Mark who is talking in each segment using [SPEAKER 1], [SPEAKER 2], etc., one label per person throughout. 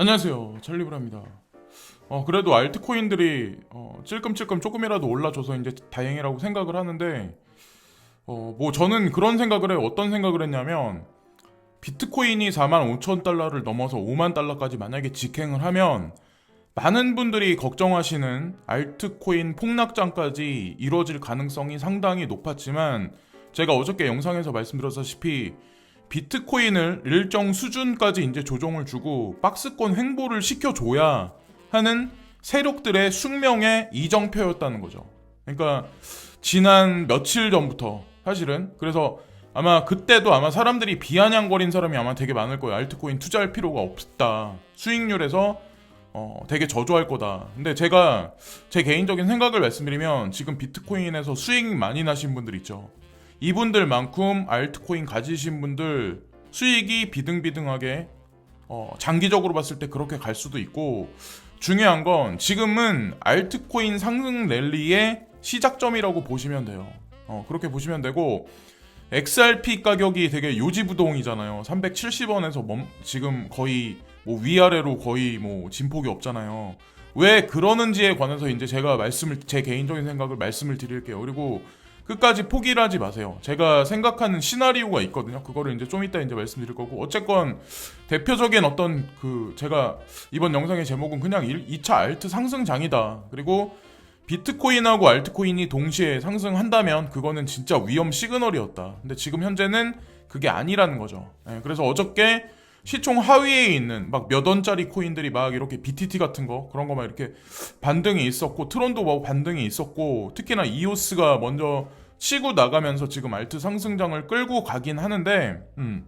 [SPEAKER 1] 안녕하세요. 찰리브라입니다. 어 그래도 알트코인들이 어 찔끔찔끔 조금이라도 올라줘서 이제 다행이라고 생각을 하는데 어 뭐 저는 그런 생각을 해요 어떤 생각을 했냐면 비트코인이 4만 5천 달러를 넘어서 5만 달러까지 만약에 직행을 하면 많은 분들이 걱정하시는 알트코인 폭락장까지 이루어질 가능성이 상당히 높았지만 제가 어저께 영상에서 말씀드렸다시피 비트코인을 일정 수준까지 이제 조정을 주고 박스권 횡보를 시켜줘야 하는 세력들의 숙명의 이정표였다는 거죠. 그러니까 지난 며칠 전부터 사실은 그래서 아마 그때도 아마 사람들이 비아냥거린 사람이 아마 되게 많을 거예요. 알트코인 투자할 필요가 없다. 수익률에서 어, 되게 저조할 거다. 근데 제가 제 개인적인 생각을 말씀드리면 지금 비트코인에서 수익 많이 나신 분들 있죠. 이분들만큼 알트코인 가지신 분들 수익이 비등비등하게 어, 장기적으로 봤을 때 그렇게 갈 수도 있고 중요한 건 지금은 알트코인 상승 랠리의 시작점이라고 보시면 돼요. 어, 그렇게 보시면 되고 XRP 가격이 되게 요지부동이잖아요. 370원에서 멈, 지금 거의 뭐 위아래로 거의 뭐 진폭이 없잖아요. 왜 그러는지에 관해서 이제 제가 말씀을 제 개인적인 생각을 말씀을 드릴게요. 그리고 끝까지 포기를 하지 마세요. 제가 생각하는 시나리오가 있거든요. 그거를 이제 좀 이따 이제 말씀드릴 거고 어쨌건 대표적인 어떤 그 제가 이번 영상의 제목은 그냥 2차 알트 상승장이다. 그리고 비트코인하고 알트코인이 동시에 상승한다면 그거는 진짜 위험 시그널이었다. 근데 지금 현재는 그게 아니라는 거죠. 예, 그래서 어저께 시총 하위에 있는 막 몇 원짜리 코인들이 막 이렇게 BTT 같은 거 그런 거 막 이렇게 반등이 있었고 트론도 막 반등이 있었고 특히나 이오스가 먼저 치고 나가면서 지금 알트 상승장을 끌고 가긴 하는데 음.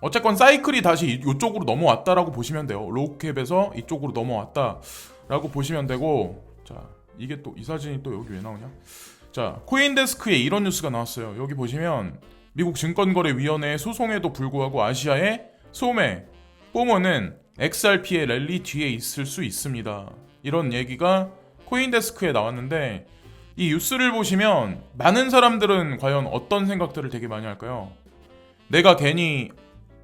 [SPEAKER 1] 어쨌건 사이클이 다시 이- 이쪽으로 넘어왔다라고 보시면 돼요. 로우캡에서 이쪽으로 넘어왔다라고 보시면 되고 자 이게 또 이 사진이 또 여기 왜 나오냐? 자 코인데스크에 이런 뉴스가 나왔어요. 여기 보시면 미국 증권거래위원회의 소송에도 불구하고 아시아의 소매 뽀모는 XRP의 랠리 뒤에 있을 수 있습니다. 이런 얘기가 코인데스크에 나왔는데 이 뉴스를 보시면 많은 사람들은 과연 어떤 생각들을 되게 많이 할까요? 내가 괜히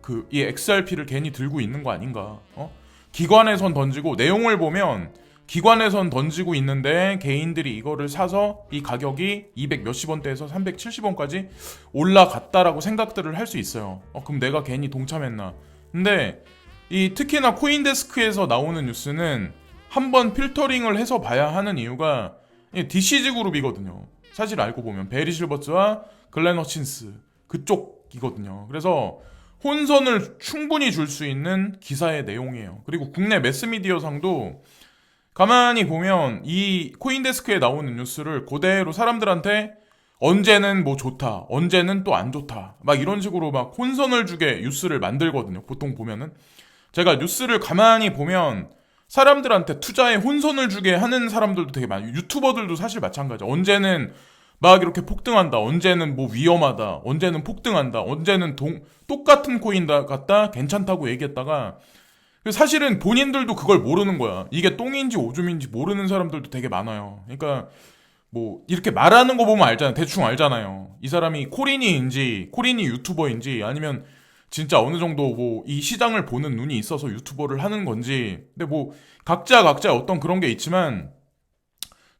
[SPEAKER 1] 그 이 XRP를 괜히 들고 있는 거 아닌가? 어? 기관에선 던지고 내용을 보면 기관에선 던지고 있는데 개인들이 이거를 사서 이 가격이 200 몇십 원대에서 370원까지 올라갔다라고 생각들을 할 수 있어요. 어, 그럼 내가 괜히 동참했나? 근데 이 특히나 코인데스크에서 나오는 뉴스는 한번 필터링을 해서 봐야 하는 이유가 이 DCG 그룹이거든요. 사실 알고 보면 베리 실버츠와 글렌 허친스 그쪽이거든요. 그래서 혼선을 충분히 줄 수 있는 기사의 내용이에요. 그리고 국내 매스미디어상도 가만히 보면 이 코인데스크에 나오는 뉴스를 그대로 사람들한테 언제는 뭐 좋다, 언제는 또 안 좋다, 막 이런 식으로 막 혼선을 주게 뉴스를 만들거든요. 보통 보면은 제가 뉴스를 가만히 보면 사람들한테 투자에 혼선을 주게 하는 사람들도 되게 많아요. 유튜버들도 사실 마찬가지야. 언제는 막 이렇게 폭등한다, 언제는 뭐 위험하다, 언제는 폭등한다, 언제는 동, 똑같은 코인 다 같다, 괜찮다고 얘기했다가 사실은 본인들도 그걸 모르는 거야. 이게 똥인지 오줌인지 모르는 사람들도 되게 많아요. 그러니까 뭐 이렇게 말하는 거 보면 알잖아요. 대충 알잖아요. 이 사람이 코린이인지 코린이 유튜버인지 아니면 진짜 어느 정도 뭐 이 시장을 보는 눈이 있어서 유튜버를 하는 건지. 근데 뭐 각자 각자 어떤 그런 게 있지만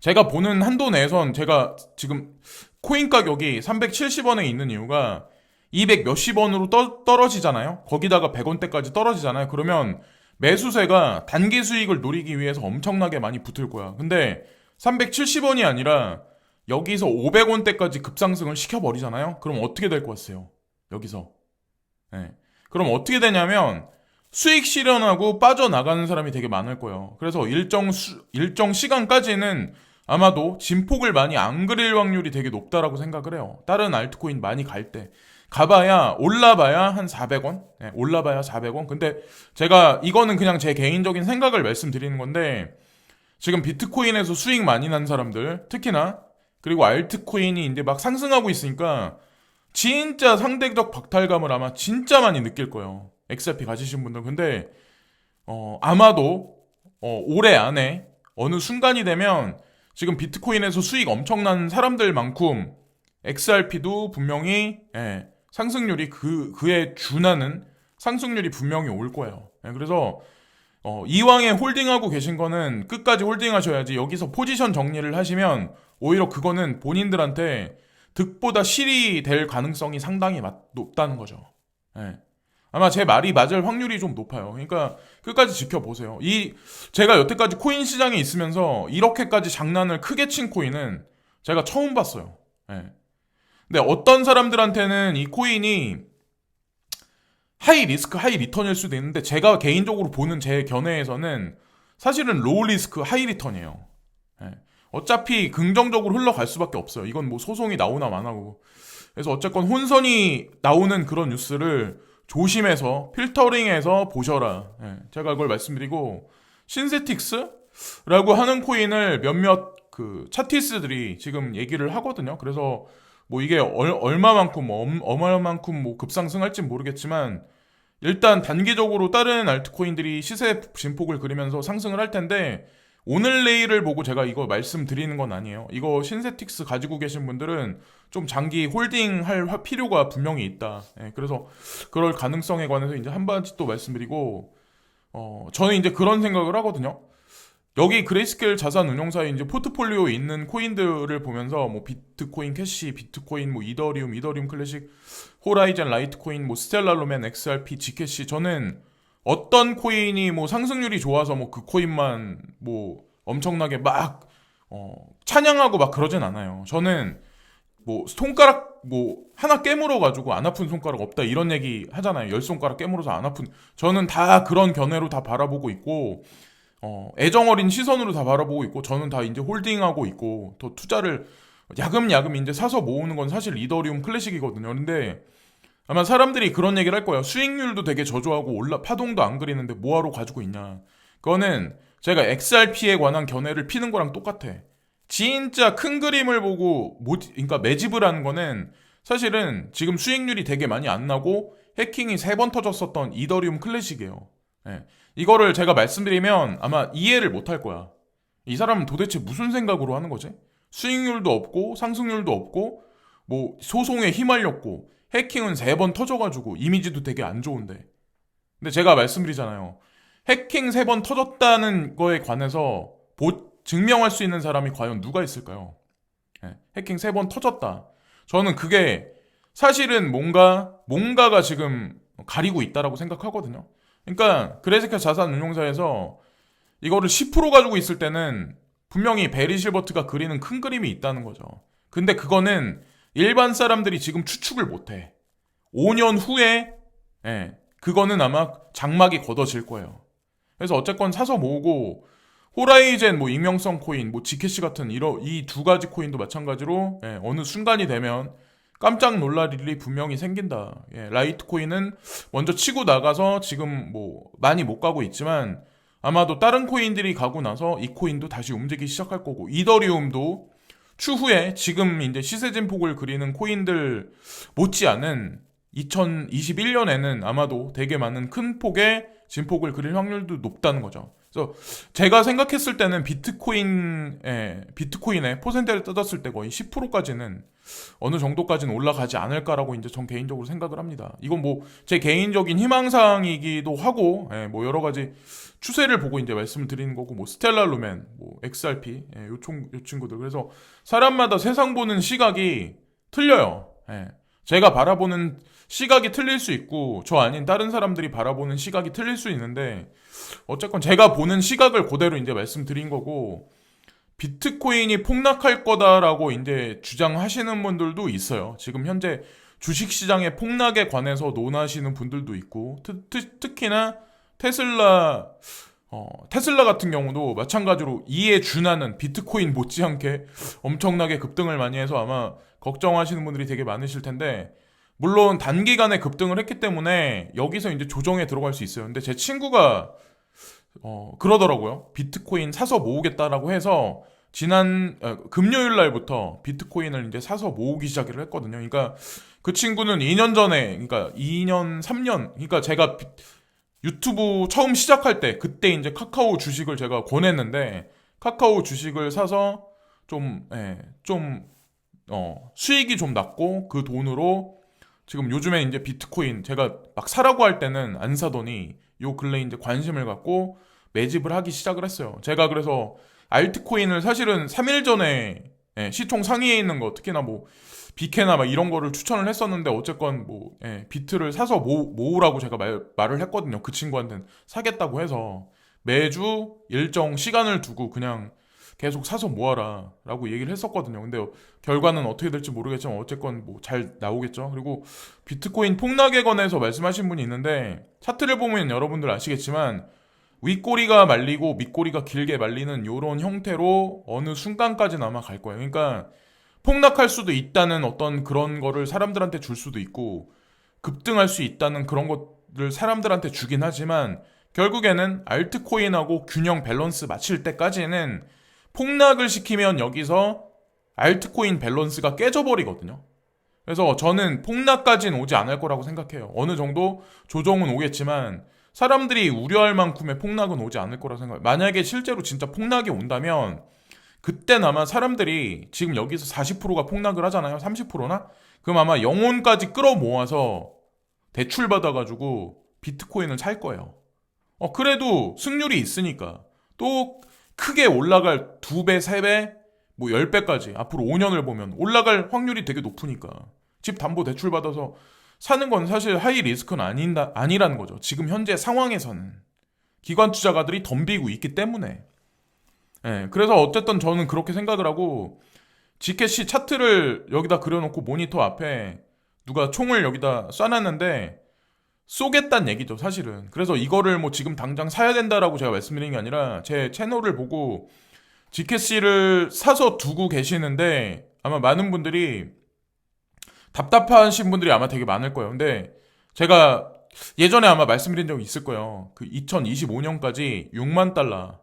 [SPEAKER 1] 제가 보는 한도 내에선 제가 지금 코인 가격이 370원에 있는 이유가 200 몇십 원으로 떠, 떨어지잖아요. 거기다가 100원대까지 떨어지잖아요. 그러면 매수세가 단기 수익을 노리기 위해서 엄청나게 많이 붙을 거야. 근데 370원이 아니라 여기서 500원대까지 급상승을 시켜버리잖아요. 그럼 어떻게 될 것 같아요? 여기서. 네. 그럼 어떻게 되냐면 수익 실현하고 빠져나가는 사람이 되게 많을 거예요. 그래서 일정 수, 일정 시간까지는 아마도 진폭을 많이 안 그릴 확률이 되게 높다라고 생각을 해요. 다른 알트코인 많이 갈 때. 가봐야 올라봐야 한 400원? 네, 올라봐야 400원. 근데 제가 이거는 그냥 제 개인적인 생각을 말씀드리는 건데 지금 비트코인에서 수익 많이 난 사람들 특히나 그리고 알트코인이 이제 막 상승하고 있으니까 진짜 상대적 박탈감을 아마 진짜 많이 느낄 거예요. XRP 가지신 분들. 근데 어, 아마도 어, 올해 안에 어느 순간이 되면 지금 비트코인에서 수익 엄청난 사람들만큼 XRP도 분명히 예, 상승률이 그 그에 준하는 상승률이 분명히 올 거예요. 예, 그래서 어, 이왕에 홀딩하고 계신 거는 끝까지 홀딩하셔야지 여기서 포지션 정리를 하시면 오히려 그거는 본인들한테 득보다 실이 될 가능성이 상당히 맞- 높다는 거죠. 예. 아마 제 말이 맞을 확률이 좀 높아요. 그러니까 끝까지 지켜보세요. 이 제가 여태까지 코인 시장에 있으면서 이렇게까지 장난을 크게 친 코인은 제가 처음 봤어요. 예. 근데 어떤 사람들한테는 이 코인이 하이 리스크 하이 리턴일 수도 있는데 제가 개인적으로 보는 제 견해에서는 사실은 로우 리스크 하이 리턴이에요. 예. 어차피 긍정적으로 흘러갈 수밖에 없어요. 이건 뭐 소송이 나오나 마나고. 그래서 어쨌건 혼선이 나오는 그런 뉴스를 조심해서 필터링해서 보셔라. 예. 제가 그걸 말씀드리고 신세틱스라고 하는 코인을 몇몇 그 차티스들이 지금 얘기를 하거든요. 그래서 뭐 이게 얼, 얼마만큼 뭐 엄- 어마만큼 뭐 급상승할지 모르겠지만 일단 단기적으로 다른 알트코인들이 시세 진폭을 그리면서 상승을 할 텐데 오늘 내일을 보고 제가 이거 말씀드리는 건 아니에요. 이거 신세틱스 가지고 계신 분들은 좀 장기 홀딩할 화- 필요가 분명히 있다. 예, 그래서 그럴 가능성에 관해서 이제 한 가지 또 말씀드리고 어, 저는 이제 그런 생각을 하거든요. 여기 그레이스케일 자산 운용사에 이제 포트폴리오에 있는 코인들을 보면서 뭐 비트코인 캐시, 비트코인, 뭐 이더리움, 이더리움 클래식, 호라이즌 라이트코인, 뭐 스텔라로맨, XRP, 지캐시 저는 어떤 코인이 뭐 상승률이 좋아서 뭐 그 코인만 뭐 엄청나게 막 어, 찬양하고 막 그러진 않아요. 저는 뭐 손가락 뭐 하나 깨물어 가지고 안 아픈 손가락 없다 이런 얘기 하잖아요. 열 손가락 깨물어서 안 아픈 저는 다 그런 견해로 다 바라보고 있고 어, 애정 어린 시선으로 다 바라보고 있고 저는 다 이제 홀딩하고 있고 더 투자를 야금야금 이제 사서 모으는 건 사실 이더리움 클래식이거든요. 근데 아마 사람들이 그런 얘기를 할 거예요. 수익률도 되게 저조하고 올라 파동도 안 그리는데 뭐하러 가지고 있냐. 그거는 제가 XRP에 관한 견해를 피는 거랑 똑같아. 진짜 큰 그림을 보고 모, 그러니까 매집을 하는 거는 사실은 지금 수익률이 되게 많이 안 나고 해킹이 세 번 터졌었던 이더리움 클래식이에요. 예. 이거를 제가 말씀드리면 아마 이해를 못 할 거야. 이 사람은 도대체 무슨 생각으로 하는 거지? 수익률도 없고 상승률도 없고 뭐 소송에 휘말렸고 해킹은 세 번 터져가지고 이미지도 되게 안 좋은데. 근데 제가 말씀드리잖아요. 해킹 세 번 터졌다는 거에 관해서 보- 증명할 수 있는 사람이 과연 누가 있을까요? 예, 해킹 세 번 터졌다. 저는 그게 사실은 뭔가 뭔가가 지금 가리고 있다라고 생각하거든요. 그러니까 그레스케 자산 운용사에서 이거를 10% 가지고 있을 때는 분명히 베리 실버트가 그리는 큰 그림이 있다는 거죠. 근데 그거는 일반 사람들이 지금 추측을 못해. 5년 후에 예, 그거는 아마 장막이 걷어질 거예요. 그래서 어쨌건 사서 모으고 호라이젠 뭐 익명성 코인 뭐 지캐시 같은 이러 이 두 가지 코인도 마찬가지로 예, 어느 순간이 되면 깜짝 놀랄 일이 분명히 생긴다. 예, 라이트 코인은 먼저 치고 나가서 지금 뭐 많이 못 가고 있지만 아마도 다른 코인들이 가고 나서 이 코인도 다시 움직이기 시작할 거고 이더리움도 추후에 지금 이제 시세 진 폭을 그리는 코인들 못지않은 2021년에는 아마도 되게 많은 큰 폭의 진폭을 그릴 확률도 높다는 거죠. 그래서 제가 생각했을 때는 비트코인에 비트코인의 퍼센테를 뜯었을 때 거의 10%까지는 어느 정도까지는 올라가지 않을까라고 이제 전 개인적으로 생각을 합니다. 이건 뭐 제 개인적인 희망사항이기도 하고 예, 뭐 여러 가지 추세를 보고 이제 말씀을 드리는 거고 뭐 스텔라 루멘, 뭐 XRP 예, 요, 총, 요 친구들 그래서 사람마다 세상 보는 시각이 틀려요. 예. 제가 바라보는 시각이 틀릴 수 있고 저 아닌 다른 사람들이 바라보는 시각이 틀릴 수 있는데 어쨌건 제가 보는 시각을 그대로 이제 말씀드린 거고 비트코인이 폭락할 거다라고 이제 주장하시는 분들도 있어요. 지금 현재 주식 시장의 폭락에 관해서 논하시는 분들도 있고 특, 히나 테슬라 어, 테슬라 같은 경우도 마찬가지로 이에 준하는 비트코인 못지않게 엄청나게 급등을 많이 해서 아마 걱정하시는 분들이 되게 많으실 텐데 물론 단기간에 급등을 했기 때문에 여기서 이제 조정에 들어갈 수 있어요. 근데 제 친구가 어, 그러더라고요. 비트코인 사서 모으겠다라고 해서 지난 어, 금요일 날부터 비트코인을 이제 사서 모으기 시작을 했거든요. 그러니까 그 친구는 2년 전에 그러니까 2년 3년 그러니까 제가 비- 유튜브 처음 시작할 때 그때 이제 카카오 주식을 제가 권했는데 카카오 주식을 사서 좀 예, 좀 어, 수익이 좀 났고 그 돈으로 지금 요즘에 이제 비트코인 제가 막 사라고 할 때는 안 사더니 요 근래 이제 관심을 갖고 매집을 하기 시작을 했어요. 제가 그래서 알트코인을 사실은 3일 전에 예, 시총 상위에 있는 거 특히나 뭐 비케나 막 이런 거를 추천을 했었는데 어쨌건 뭐 예, 비트를 사서 모, 모으라고 제가 말, 말을 했거든요. 그 친구한테는 사겠다고 해서 매주 일정 시간을 두고 그냥 계속 사서 모아라 라고 얘기를 했었거든요. 근데 결과는 어떻게 될지 모르겠지만 어쨌건 뭐 잘 나오겠죠. 그리고 비트코인 폭락에 관해서 말씀하신 분이 있는데 차트를 보면 여러분들 아시겠지만 윗꼬리가 말리고 밑꼬리가 길게 말리는 이런 형태로 어느 순간까지는 아마 갈 거예요. 그러니까 폭락할 수도 있다는 어떤 그런 거를 사람들한테 줄 수도 있고 급등할 수 있다는 그런 것을 사람들한테 주긴 하지만 결국에는 알트코인하고 균형 밸런스 맞출 때까지는 폭락을 시키면 여기서 알트코인 밸런스가 깨져버리거든요. 그래서 저는 폭락까지는 오지 않을 거라고 생각해요. 어느 정도 조정은 오겠지만 사람들이 우려할 만큼의 폭락은 오지 않을 거라 생각해요. 만약에 실제로 진짜 폭락이 온다면 그땐 아마 사람들이 지금 여기서 40%가 폭락을 하잖아요. 30%나? 그럼 아마 영혼까지 끌어모아서 대출 받아가지고 비트코인을 살 거예요. 어, 그래도 승률이 있으니까. 또 크게 올라갈 두 배, 세 배, 뭐 10배까지 앞으로 5년을 보면 올라갈 확률이 되게 높으니까. 집 담보 대출 받아서 사는 건 사실 하이 리스크는 아닌다, 아니라는 거죠. 지금 현재 상황에서는. 기관 투자가들이 덤비고 있기 때문에. 예, 그래서 어쨌든 저는 그렇게 생각을 하고, 지켓이 차트를 여기다 그려놓고 모니터 앞에 누가 총을 여기다 쏴놨는데, 쏘겠다는 얘기죠, 사실은. 그래서 이거를 뭐 지금 당장 사야 된다라고 제가 말씀드리는 게 아니라, 제 채널을 보고, 지켓씨를 사서 두고 계시는데, 아마 많은 분들이 답답하신 분들이 아마 되게 많을 거예요. 근데 제가 예전에 아마 말씀드린 적이 있을 거예요. 그 2025년까지 6만 달러.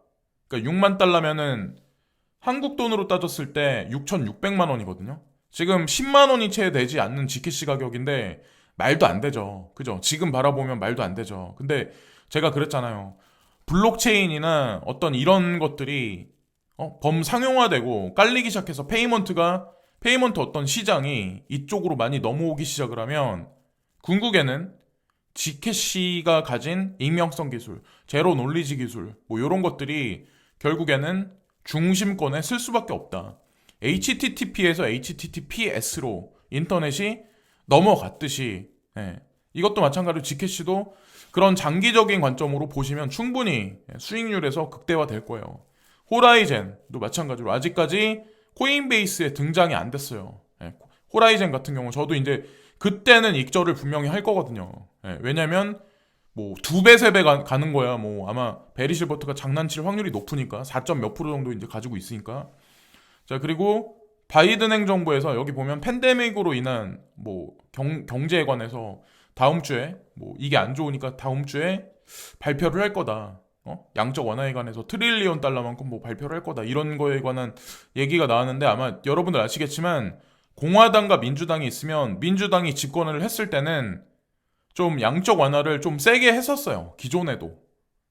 [SPEAKER 1] 그러니까 6만 달러면은 한국 돈으로 따졌을 때 6,600만 원이거든요. 지금 10만 원이 채 되지 않는 지켓시 가격인데 말도 안 되죠. 그죠? 지금 바라보면 말도 안 되죠. 근데 제가 그랬잖아요. 블록체인이나 어떤 이런 것들이 어? 범상용화되고 깔리기 시작해서 페이먼트가 페이먼트 어떤 시장이 이쪽으로 많이 넘어오기 시작을 하면 궁극에는 지캐시가 가진 익명성 기술, 제로 논리지 기술, 뭐 이런 것들이 결국에는 중심권에 쓸 수밖에 없다. HTTP에서 HTTPS로 인터넷이 넘어갔듯이 예, 이것도 마찬가지로 지캐시도 그런 장기적인 관점으로 보시면 충분히 수익률에서 극대화될 거예요. 호라이젠도 마찬가지로 아직까지 코인베이스에 등장이 안 됐어요. 예, 호라이젠 같은 경우 저도 이제 그때는 익절을 분명히 할 거거든요. 예, 왜냐면 뭐 두 배, 세 배 가는 거야. 뭐 아마 베리 실버트가 장난칠 확률이 높으니까 4. 몇 프로 정도 이제 가지고 있으니까. 자, 그리고 바이든 행정부에서 여기 보면 팬데믹으로 인한 뭐 경, 경제에 관해서 다음 주에 뭐 이게 안 좋으니까 다음 주에 발표를 할 거다. 어? 양적 완화에 관해서 트릴리온 달러만큼 뭐 발표를 할 거다 이런 거에 관한 얘기가 나왔는데 아마 여러분들 아시겠지만 공화당과 민주당이 있으면 민주당이 집권을 했을 때는 좀 양적 완화를 좀 세게 했었어요 기존에도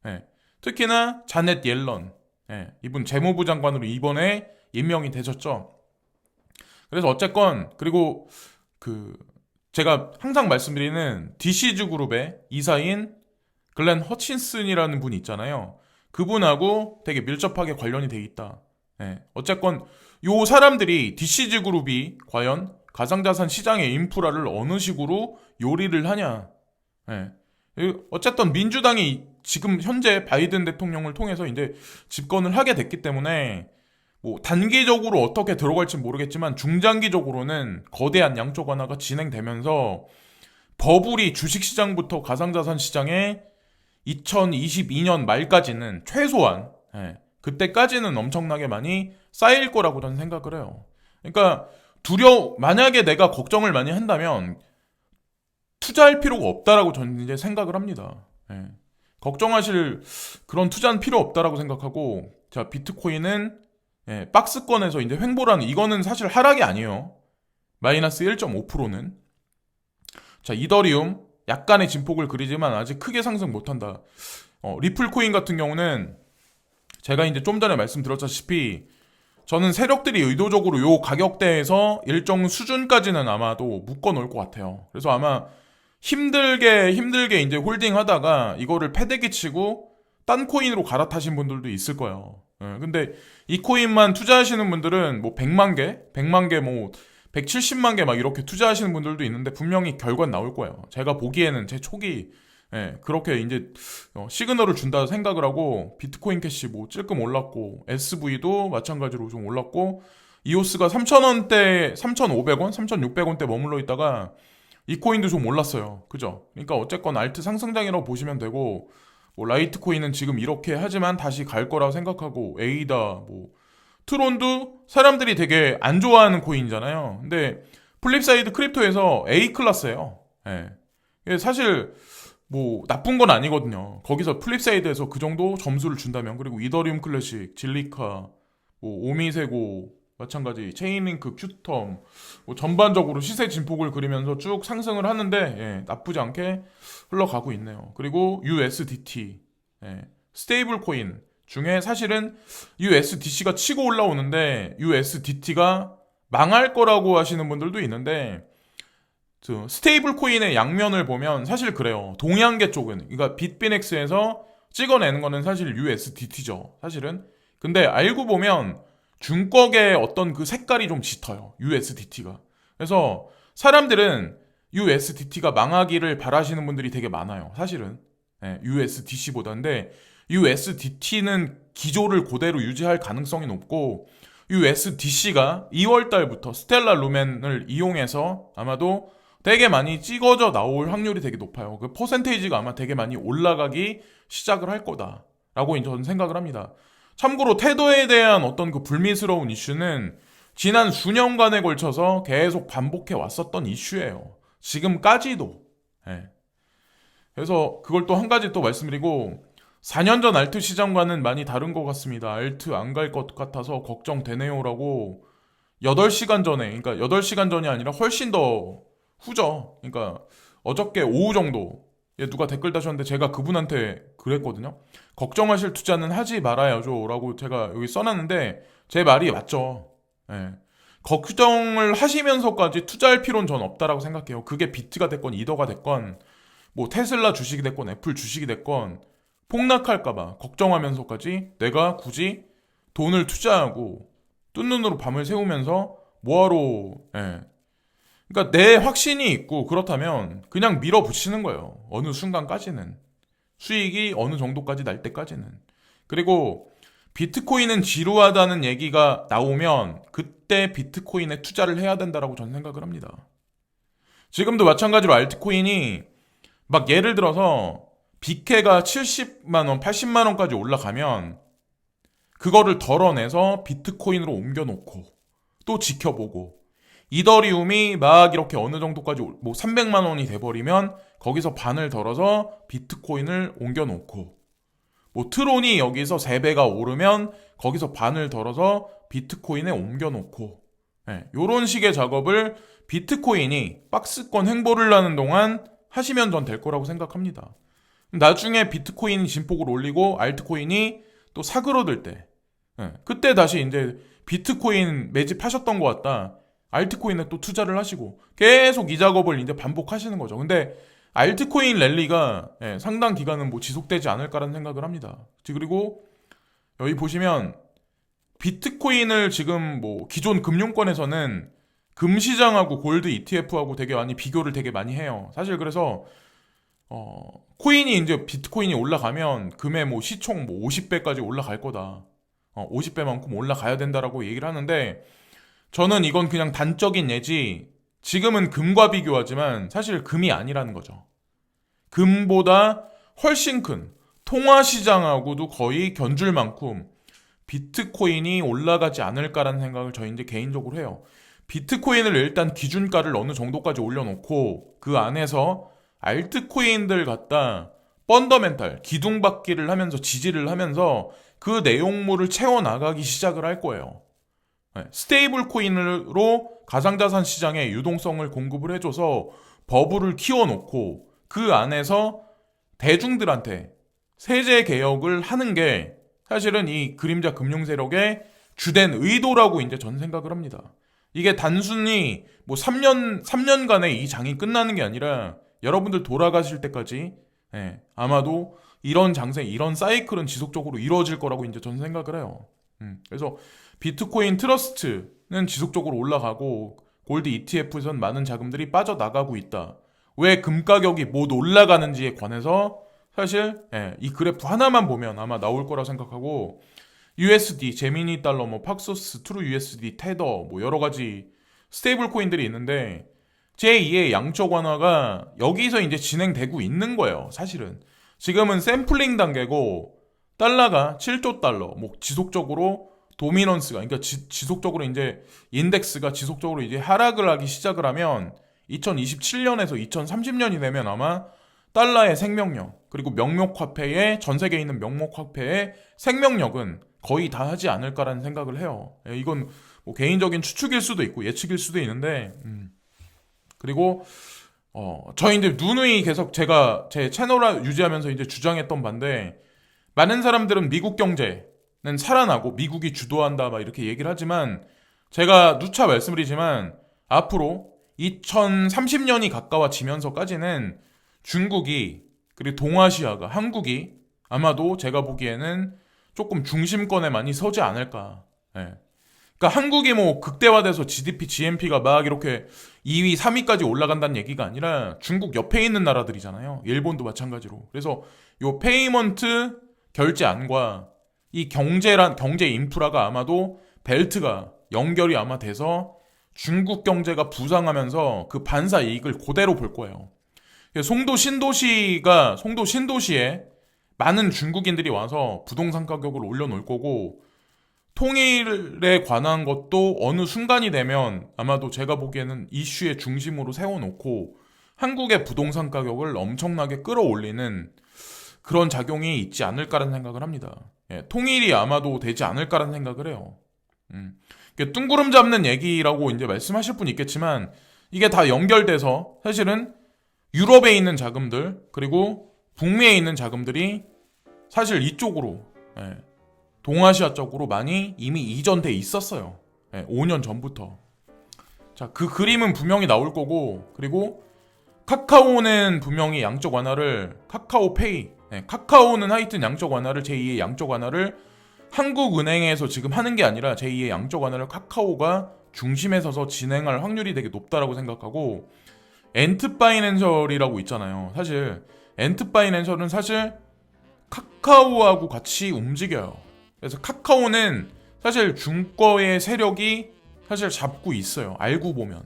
[SPEAKER 1] 예. 특히나 자넷 옐런 예. 이분 재무부 장관으로 이번에 임명이 되셨죠 그래서 어쨌건 그리고 그 제가 항상 말씀드리는 DC즈 그룹의 이사인 글렌 허친슨이라는 분이 있잖아요. 그분하고 되게 밀접하게 관련이 돼 있다. 예. 어쨌건 요 사람들이 디시즈 그룹이 과연 가상자산 시장의 인프라를 어느 식으로 요리를 하냐. 예. 어쨌든 민주당이 지금 현재 바이든 대통령을 통해서 이제 집권을 하게 됐기 때문에 뭐 단기적으로 어떻게 들어갈지 모르겠지만 중장기적으로는 거대한 양적 완화가 진행되면서 버블이 주식시장부터 가상자산 시장에 2022년 말까지는 최소한 예, 그때까지는 엄청나게 많이 쌓일 거라고 저는 생각을 해요. 그러니까 두려 만약에 내가 걱정을 많이 한다면 투자할 필요가 없다라고 저는 이제 생각을 합니다. 예. 걱정하실 그런 투자는 필요 없다라고 생각하고 자 비트코인은 예, 박스권에서 이제 횡보라는 이거는 사실 하락이 아니에요. 마이너스 1.5%는 자 이더리움 약간의 진폭을 그리지만 아직 크게 상승 못한다. 어, 리플 코인 같은 경우는 제가 이제 좀 전에 말씀드렸다시피 저는 세력들이 의도적으로 요 가격대에서 일정 수준까지는 아마도 묶어 놓을 것 같아요. 그래서 아마 힘들게 힘들게 이제 홀딩 하다가 이거를 패대기 치고 딴 코인으로 갈아타신 분들도 있을 거예요. 예, 근데 이 코인만 투자하시는 분들은 뭐 100만 개, 100만 개, 뭐 170만 개 막 이렇게 투자하시는 분들도 있는데 분명히 결과는 나올 거예요. 제가 보기에는 제 초기 예, 그렇게 이제 어, 시그널을 준다 생각을 하고 비트코인 캐시 뭐 찔끔 올랐고 SV도 마찬가지로 좀 올랐고 이오스가 3,000원대, 3,500원, 3,600원대 머물러 있다가 이 코인도 좀 올랐어요. 그죠? 그러니까 어쨌건 알트 상승장이라고 보시면 되고 뭐 라이트 코인은 지금 이렇게 하지만 다시 갈 거라고 생각하고 에이다 뭐 트론도 사람들이 되게 안 좋아하는 코인이잖아요. 근데 플립사이드 크립토에서 A 클래스예요. 예. 사실 뭐 나쁜 건 아니거든요. 거기서 플립사이드에서 그 정도 점수를 준다면 그리고 이더리움 클래식, 질리카, 뭐 오미세고 마찬가지 체인링크, 큐텀 뭐 전반적으로 시세 진폭을 그리면서 쭉 상승을 하는데 예, 나쁘지 않게 흘러가고 있네요. 그리고 USDT 예, 스테이블 코인 중에 사실은 USDC가 치고 올라오는데 USDT가 망할 거라고 하시는 분들도 있는데 그 스테이블 코인의 양면을 보면 사실 그래요. 동양계 쪽은 그러니까 빗비넥스에서 찍어내는 거는 사실 USDT죠. 사실은. 근데 알고 보면 중국의 어떤 그 색깔이 좀 짙어요. USDT가. 그래서 사람들은 USDT가 망하기를 바라시는 분들이 되게 많아요. 사실은. 예, USDC보다. 근데 USDT는 기조를 그대로 유지할 가능성이 높고 USDC가 2월 달부터 스텔라 루멘을 이용해서 아마도 되게 많이 찍어져 나올 확률이 되게 높아요. 그 퍼센테이지가 아마 되게 많이 올라가기 시작을 할 거다라고 저는 생각을 합니다. 참고로 테더에 대한 어떤 그 불미스러운 이슈는 지난 수년간에 걸쳐서 계속 반복해 왔었던 이슈예요. 지금까지도. 예. 그래서 그걸 또 한 가지 또 말씀드리고 4년 전 알트 시장과는 많이 다른 것 같습니다. 알트 안 갈 것 같아서 걱정되네요라고 8시간 전에, 그러니까 8시간 전이 아니라 훨씬 더 후죠. 그러니까 어저께 오후 정도 에 누가 댓글 다셨는데 제가 그분한테 그랬거든요. 걱정하실 투자는 하지 말아야죠라고 제가 여기 써놨는데 제 말이 맞죠. 예. 걱정을 하시면서까지 투자할 필요는 전 없다라고 생각해요. 그게 비트가 됐건 이더가 됐건 뭐 테슬라 주식이 됐건 애플 주식이 됐건 폭락할까봐 걱정하면서까지 내가 굳이 돈을 투자하고 뜬 눈으로 밤을 새우면서 뭐하러 예. 그러니까 내 확신이 있고 그렇다면 그냥 밀어붙이는 거예요. 어느 순간까지는 수익이 어느 정도까지 날 때까지는 그리고 비트코인은 지루하다는 얘기가 나오면 그때 비트코인에 투자를 해야 된다라고 저는 생각을 합니다. 지금도 마찬가지로 알트코인이 막 예를 들어서 비케가 70만 원, 80만 원까지 올라가면 그거를 덜어내서 비트코인으로 옮겨놓고 또 지켜보고 이더리움이 막 이렇게 어느 정도까지 뭐 300만 원이 돼버리면 거기서 반을 덜어서 비트코인을 옮겨놓고 뭐 트론이 여기서 3배가 오르면 거기서 반을 덜어서 비트코인에 옮겨놓고 네, 이런 식의 작업을 비트코인이 박스권 행보를 하는 동안 하시면 전 될 거라고 생각합니다. 나중에 비트코인 진폭을 올리고 알트코인이 또 사그러들 때 네, 그때 다시 이제 비트코인 매집하셨던 것 같다. 알트코인에 또 투자를 하시고 계속 이 작업을 이제 반복하시는 거죠. 근데 알트코인 랠리가 예, 상당 기간은 뭐 지속되지 않을까라는 생각을 합니다. 그리고 여기 보시면 비트코인을 지금 뭐 기존 금융권에서는 금시장하고 골드 ETF하고 되게 많이 비교를 되게 많이 해요. 사실 그래서 어, 코인이 이제 비트코인이 올라가면 금의 뭐 시총 뭐 50배까지 올라갈 거다. 어, 50배만큼 올라가야 된다라고 얘기를 하는데 저는 이건 그냥 단적인 예지 지금은 금과 비교하지만 사실 금이 아니라는 거죠. 금보다 훨씬 큰 통화 시장하고도 거의 견줄 만큼 비트코인이 올라가지 않을까라는 생각을 저 이제 개인적으로 해요. 비트코인을 일단 기준가를 어느 정도까지 올려놓고 그 안에서 알트코인들 갖다 펀더멘탈 기둥받기를 하면서 지지를 하면서 그 내용물을 채워 나가기 시작을 할 거예요. 네, 스테이블 코인으로 가상자산 시장에 유동성을 공급을 해줘서 버블을 키워놓고 그 안에서 대중들한테 세제 개혁을 하는 게 사실은 이 그림자 금융 세력의 주된 의도라고 이제 전 생각을 합니다. 이게 단순히 뭐 3년 3년간의 이 장이 끝나는 게 아니라 여러분들 돌아가실 때까지 예, 아마도 이런 장세, 이런 사이클은 지속적으로 이루어질 거라고 이제 저는 생각을 해요. 음, 그래서 비트코인 트러스트는 지속적으로 올라가고 골드 ETF에선 많은 자금들이 빠져나가고 있다. 왜 금 가격이 못 올라가는지에 관해서 사실 예, 이 그래프 하나만 보면 아마 나올 거라 생각하고 USD, 제미니 달러, 뭐 팍소스, 트루 USD, 테더 뭐 여러 가지 스테이블 코인들이 있는데 제2의 양적 완화가 여기서 이제 진행되고 있는 거예요. 사실은 지금은 샘플링 단계고 달러가 7조 달러 뭐 지속적으로 도미넌스가 그러니까 지, 속적으로 이제 인덱스가 지속적으로 이제 하락을 하기 시작을 하면 2027년에서 2030년이 되면 아마 달러의 생명력 그리고 명목 화폐의 전 세계에 있는 명목 화폐의 생명력은 거의 다 하지 않을까라는 생각을 해요. 예, 이건 뭐 개인적인 추측일 수도 있고 예측일 수도 있는데 음. 그리고 어 저희 이제 누누이 계속 제가 제 채널을 유지하면서 이제 주장했던 반대 많은 사람들은 미국 경제 는 살아나고 미국이 주도한다 막 이렇게 얘기를 하지만 제가 누차 말씀드리지만 앞으로 2030년이 가까워지면서까지는 중국이 그리고 동아시아가 한국이 아마도 제가 보기에는 조금 중심권에 많이 서지 않을까. 예. 그러니까 한국이 뭐 극대화돼서 GDP, GNP가 막 이렇게 2위, 3위까지 올라간다는 얘기가 아니라 중국 옆에 있는 나라들이잖아요. 일본도 마찬가지로. 그래서 요 페이먼트 결제안과 이 경제란 경제 인프라가 아마도 벨트가 연결이 아마 돼서 중국 경제가 부상하면서 그 반사 이익을 그대로 볼 거예요. 송도 신도시가 송도 신도시에 많은 중국인들이 와서 부동산 가격을 올려놓을 거고 통일에 관한 것도 어느 순간이 되면 아마도 제가 보기에는 이슈의 중심으로 세워놓고 한국의 부동산 가격을 엄청나게 끌어올리는 그런 작용이 있지 않을까라는 생각을 합니다. 예, 통일이 아마도 되지 않을까라는 생각을 해요. 음. 이게 뚱구름 잡는 얘기라고 이제 말씀하실 분 있겠지만 이게 다 연결돼서 사실은 유럽에 있는 자금들 그리고 북미에 있는 자금들이 사실 이쪽으로 예, 동아시아 쪽으로 많이 이미 이전돼 있었어요. 예, 5년 전부터. 자, 그 그림은 분명히 나올 거고 그리고 카카오는 분명히 양적 완화를 카카오페이 예, 카카오는 하여튼 양적 완화를 제2의 양적 완화를 한국은행에서 지금 하는 게 아니라 제2의 양적 완화를 카카오가 중심에 서서 진행할 확률이 되게 높다라고 생각하고 엔트 파이낸셜이라고 있잖아요. 사실 엔트 파이낸셜은 사실 카카오하고 같이 움직여요. 그래서 카카오는 사실 중거의 세력이 사실 잡고 있어요. 알고 보면.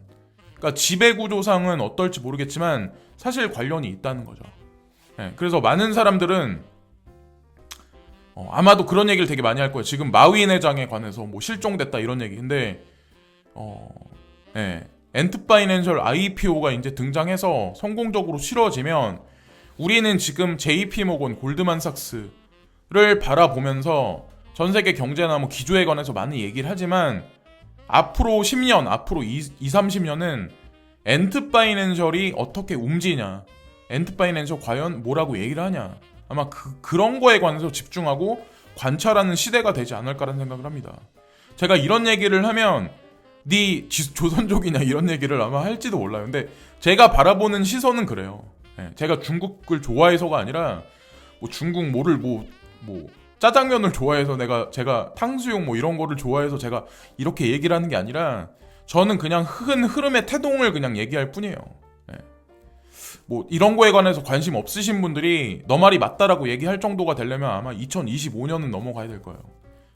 [SPEAKER 1] 그러니까 지배 구조상은 어떨지 모르겠지만 사실 관련이 있다는 거죠. 네, 그래서 많은 사람들은 어, 아마도 그런 얘기를 되게 많이 할 거예요. 지금 마윈 회장에 관해서 뭐 실종됐다 이런 얘기. 근데 어, 네, 엔트파이낸셜 IPO가 이제 등장해서 성공적으로 치러지면 우리는 지금 JP모건 골드만삭스를 바라보면서 전 세계 경제나 뭐 기조에 관해서 많이 얘기를 하지만 앞으로 10년, 앞으로 20, 30년은 엔트파이낸셜이 어떻게 움직이냐, 엔트파이낸셜 과연 뭐라고 얘기를 하냐, 아마 그, 그런 거에 관해서 집중하고 관찰하는 시대가 되지 않을까라는 생각을 합니다. 제가 이런 얘기를 하면 네 조선족이냐 이런 얘기를 아마 할지도 몰라요. 근데 제가 바라보는 시선은 그래요. 예, 제가 중국을 좋아해서가 아니라 뭐 중국 뭐를 뭐 뭐 짜장면을 좋아해서 내가 제가 탕수육 뭐 이런 거를 좋아해서 제가 이렇게 얘기를 하는 게 아니라 저는 그냥 흐른 흐름의 태동을 그냥 얘기할 뿐이에요. 예. 뭐 이런 거에 관해서 관심 없으신 분들이 너 말이 맞다라고 얘기할 정도가 되려면 아마 2025년은 넘어가야 될 거예요.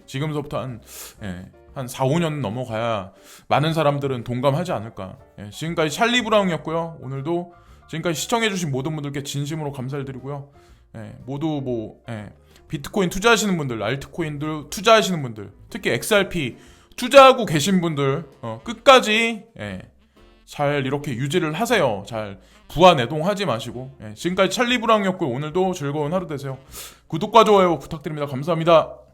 [SPEAKER 1] 지금서부터 한 예, 한 4, 5년 넘어가야 많은 사람들은 동감하지 않을까. 예, 지금까지 찰리 브라운이었고요. 오늘도 지금까지 시청해주신 모든 분들께 진심으로 감사를 드리고요. 예, 모두 뭐 예, 비트코인 투자하시는 분들, 알트코인들 투자하시는 분들, 특히 XRP 투자하고 계신 분들 어, 끝까지 예, 잘 이렇게 유지를 하세요. 잘 부하 내동하지 마시고 예, 지금까지 찰리 브라운이었고 오늘도 즐거운 하루 되세요. 구독과 좋아요 부탁드립니다. 감사합니다.